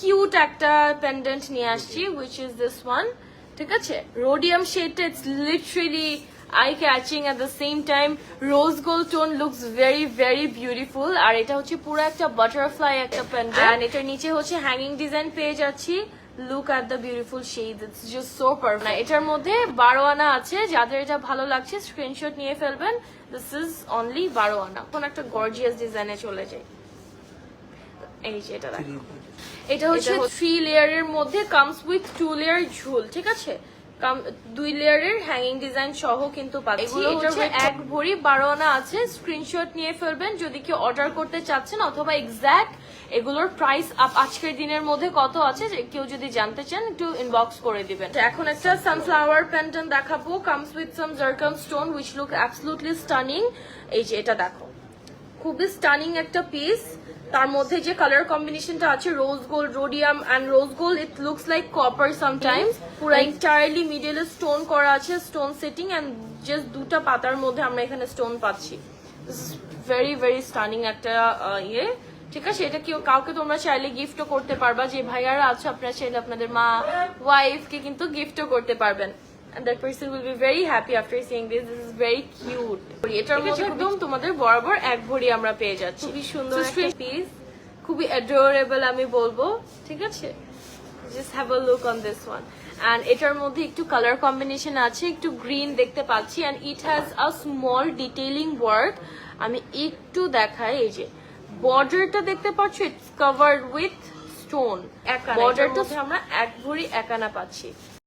Cute একটা pendant নিয়ে আসছি উইচ ইজ দিস ওয়ান ঠিক আছে? রোডিয়াম শেডটা it's literally eye catching at the same time rose gold tone looks very very beautiful আর এটা হচ্ছে পুরো একটা বাটারফ্লাই একটা পেন্ডেন্ট এটার নিচে হচ্ছে হ্যাঙ্গিং ডিজাইন পেয়ে যাচ্ছি। Look at the beautiful shade it's just so perfect এটার মধ্যে বারো আনা আছে যাদের এটা ভালো লাগছে স্ক্রিনশট নিয়ে ফেলবেন। দিস ইজ অনলি বারো আনা কোন একটা গর্জিয়াস ডিজাইনে চলে যায় এই যে এটা দেখো। এটা হচ্ছে থ্রি লেয়ারের মধ্যে কামস উইথ টু লেয়ার ঝুল ঠিক আছে? কাম- দুই লেয়ারের হ্যাঙ্গিং ডিজাইন সহ কিন্তু পাচ্ছি। এটা এক ভরি বারো আনা আছে স্ক্রিনশট নিয়ে ফেলবেন। যদি কেউ অর্ডার করতে চাচ্ছেন অথবা এক্স্যাক্ট এগুলোর প্রাইস আজকের দিনের মধ্যে কত আছে যে কেউ যদি জানতে চান একটু ইনবক্স করে দিবেন। এখন একটা সানফ্লাওয়ার প্যান্টন দেখাবো। Comes with some zircon stone which look absolutely stunning এই যে এটা দেখো। খুবই স্টানিং একটা পিস তার মধ্যে যে কালার কম্বিনেশনটা আছে rose gold rhodium and rose gold it looks like copper sometimes পুরো এন্টায়ারলি মিডলে স্টোন করা আছে স্টোন সেটিং অ্যান্ড জাস্ট দুটা পাতার মধ্যে আমরা এখানে স্টোন পাচ্ছি। ভেরি ভেরি স্টানিং একটা ইয়ে। ঠিক আছে এটা কেউ কাউকে তোমরা চাইলে গিফটও করতে পারবা। যে ভাইয়ারা আছে আপনারা চাইলে আপনাদের মা ওয়াইফকে কিন্তু গিফটও করতে পারবেন। And that person will be very happy after seeing this. This is very cute. এটার মধ্যে একদম তোমাদের বরাবর এক ভরি আমরা পেয়ে যাচ্ছি। খুবই সুন্দর একটা piece খুবই অ্যাডোরেবল আমি বলব। ঠিক আছে? Just have a look on this one and এটার মধ্যে একটু কালার কম্বিনেশন আছে একটু গ্রিন দেখতে পাচ্ছি। And it has a small detailing work আমি একটু দেখাই এই যে বর্ডারটা দেখতে পাচ্ছ? ইটস কভার্ড উইথ স্টোন বর্ডারটা আমরা এক ভরি একানা পাচ্ছি।